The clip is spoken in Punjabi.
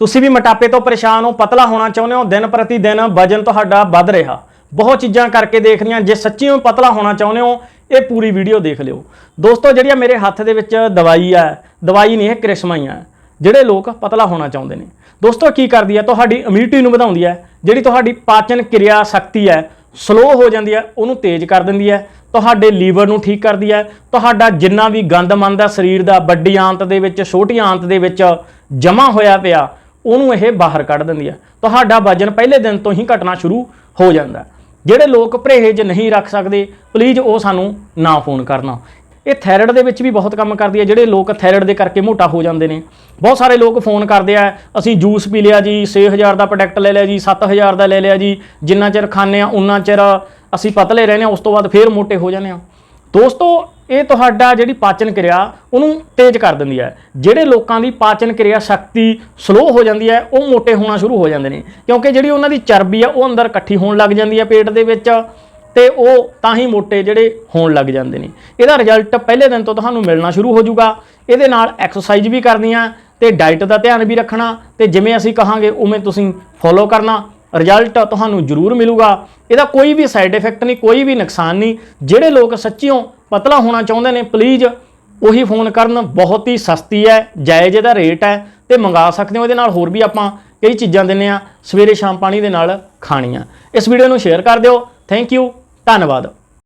ਤੁਸੀਂ ਵੀ ਮੋਟਾਪੇ ਤੋਂ ਪਰੇਸ਼ਾਨ ਹੋ, ਪਤਲਾ ਹੋਣਾ ਚਾਹੁੰਦੇ ਹੋ, ਦਿਨ ਪ੍ਰਤੀ ਦਿਨ ਵਜਨ ਤੁਹਾਡਾ ਵੱਧ ਰਿਹਾ। ਬਹੁਤ ਚੀਜ਼ਾਂ ਕਰਕੇ ਦੇਖ ਰਹੀਆਂ, ਜੇ ਸੱਚੀ ਹੋ ਪਤਲਾ ਹੋਣਾ ਚਾਹੁੰਦੇ ਹੋ, ਇਹ ਪੂਰੀ ਵੀਡੀਓ ਦੇਖ ਲਿਓ। ਦੋਸਤੋ, ਜਿਹੜੀ ਮੇਰੇ ਹੱਥ ਦੇ ਵਿੱਚ ਦਵਾਈ ਆ, ਦਵਾਈ ਨਹੀਂ, ਇਹ ਕ੍ਰਿਸ਼ਮਾ ਹੀ ਆ। ਜਿਹੜੇ ਲੋਕ ਪਤਲਾ ਹੋਣਾ ਚਾਹੁੰਦੇ ਨੇ। ਦੋਸਤੋ, ਕੀ ਕਰਦੀ ਹੈ ਤੁਹਾਡੀ ਇਮਿਊਨਿਟੀ ਨੂੰ ਵਧਾਉਂਦੀ ਹੈ ਜਿਹੜੀ ਤੁਹਾਡੀ ਪਾਚਨ ਕਿਰਿਆ ਸ਼ਕਤੀ ਹੈ ਸਲੋ ਹੋ ਜਾਂਦੀ ਹੈ ਉਹਨੂੰ ਤੇਜ਼ ਕਰ ਦਿੰਦੀ ਹੈ ਤੁਹਾਡੇ ਲੀਵਰ ਨੂੰ ਠੀਕ ਕਰਦੀ ਹੈ ਤੁਹਾਡਾ ਜਿੰਨਾ ਵੀ ਗੰਦ ਮੰਦ ਹੈ ਸਰੀਰ ਦਾ, ਵੱਡੀ ਆਂਤ ਦੇ ਵਿੱਚ, ਛੋਟੀ ਆਂਤ ਦੇ ਵਿੱਚ ਜਮਾ ਹੋਇਆ ਪਿਆ ਉਹਨੂੰ ਇਹ ਬਾਹਰ ਕੱਢ ਦਿੰਦੀ ਹੈ ਤੁਹਾਡਾ ਵਜਨ ਪਹਿਲੇ ਦਿਨ ਤੋਂ ਹੀ ਘਟਣਾ ਸ਼ੁਰੂ ਹੋ ਜਾਂਦਾ। ਜਿਹੜੇ ਲੋਕ ਪਰਹੇਜ਼ ਨਹੀਂ ਰੱਖ ਸਕਦੇ ਪਲੀਜ਼ ਉਹ ਸਾਨੂੰ ਨਾ ਫੋਨ ਕਰਨਾ। ਇਹ ਥਾਇਰਾਇਡ ਦੇ ਵਿੱਚ ਵੀ ਬਹੁਤ ਕੰਮ ਕਰਦੀ ਹੈ ਜਿਹੜੇ ਲੋਕ ਥਾਇਰਾਇਡ ਦੇ ਕਰਕੇ ਮੋਟਾ ਹੋ ਜਾਂਦੇ ਨੇ। ਬਹੁਤ ਸਾਰੇ ਲੋਕ ਫੋਨ ਕਰਦੇ ਆ, ਅਸੀਂ ਜੂਸ ਪੀ ਲਿਆ ਜੀ 6000 ਦਾ ਪ੍ਰੋਡਕਟ ਲੈ ਲਿਆ ਜੀ 7000 ਦਾ ਲੈ ਲਿਆ ਜੀ, ਜਿੰਨਾ ਚਿਰ ਖਾਂਦੇ ਆ, ਉਨਾ ਚਿਰ ਅਸੀਂ ਪਤਲੇ ਰਹਿੰਦੇ ਆ, ਉਸ ਤੋਂ ਬਾਅਦ ਫੇਰ ਮੋਟੇ ਹੋ ਜਾਂਦੇ ਆ। ਦੋਸਤੋ, ਇਹ ਤੁਹਾਡਾ ਜਿਹੜੀ ਪਾਚਨ ਕਿਰਿਆ, ਉਹਨੂੰ ਤੇਜ਼ ਕਰ ਦਿੰਦੀ ਹੈ। ਜਿਹੜੇ ਲੋਕਾਂ ਦੀ ਪਾਚਨ ਕਿਰਿਆ ਸ਼ਕਤੀ ਸਲੋ ਹੋ ਜਾਂਦੀ ਹੈ, ਉਹ ਮੋਟੇ ਹੋਣਾ ਸ਼ੁਰੂ ਹੋ ਜਾਂਦੇ ਨੇ। ਕਿਉਂਕਿ ਜਿਹੜੀ ਉਹਨਾਂ ਦੀ ਚਰਬੀ ਆ, ਉਹ ਅੰਦਰ ਇਕੱਠੀ ਹੋਣ ਲੱਗ ਜਾਂਦੀ ਹੈ ਪੇਟ ਦੇ ਵਿੱਚ ਤੇ ਉਹ ਤਾਂ ਹੀ ਮੋਟੇ ਜਿਹੜੇ ਹੋਣ ਲੱਗ ਜਾਂਦੇ ਨੇ। ਇਹਦਾ ਰਿਜ਼ਲਟ ਪਹਿਲੇ ਦਿਨ ਤੋਂ ਤੁਹਾਨੂੰ ਮਿਲਣਾ ਸ਼ੁਰੂ ਹੋ ਜਾਊਗਾ। ਇਹਦੇ ਨਾਲ ਐਕਸਰਸਾਈਜ਼ ਵੀ ਕਰਨੀਆਂ ਤੇ ਡਾਈਟ ਦਾ ਧਿਆਨ ਵੀ ਰੱਖਣਾ ਤੇ ਜਿਵੇਂ ਅਸੀਂ ਕਹਾਂਗੇ, ਉਵੇਂ ਤੁਸੀਂ ਫੋਲੋ ਕਰਨਾ। ਰਿਜ਼ਲਟ ਤੁਹਾਨੂੰ ਜ਼ਰੂਰ ਮਿਲੂਗਾ। ਇਹਦਾ ਕੋਈ ਵੀ ਸਾਈਡ ਇਫੈਕਟ ਨਹੀਂ, ਕੋਈ ਵੀ ਨੁਕਸਾਨ ਨਹੀਂ। ਜਿਹੜੇ ਲੋਕ ਸੱਚੀਓ ਪਤਲਾ ਹੋਣਾ ਚਾਹੁੰਦੇ ਨੇ ਪਲੀਜ਼ ਉਹੀ ਫੋਨ ਕਰਨ, ਬਹੁਤ ਹੀ ਸਸਤੀ ਹੈ, ਜਾਇਜ਼ ਇਹਦਾ ਰੇਟ ਹੈ ਤੇ ਮੰਗਾ ਸਕਦੇ ਹੋ। ਇਹਦੇ ਨਾਲ ਹੋਰ ਵੀ ਆਪਾਂ ਕਈ ਚੀਜ਼ਾਂ ਦਿੰਨੇ ਆ ਸਵੇਰੇ ਸ਼ਾਮ ਪਾਣੀ ਦੇ ਨਾਲ ਖਾਣੀਆਂ। ਇਸ ਵੀਡੀਓ ਨੂੰ ਸ਼ੇਅਰ ਕਰ ਦਿਓ। ਥੈਂਕ ਯੂ ਧੰਨਵਾਦ।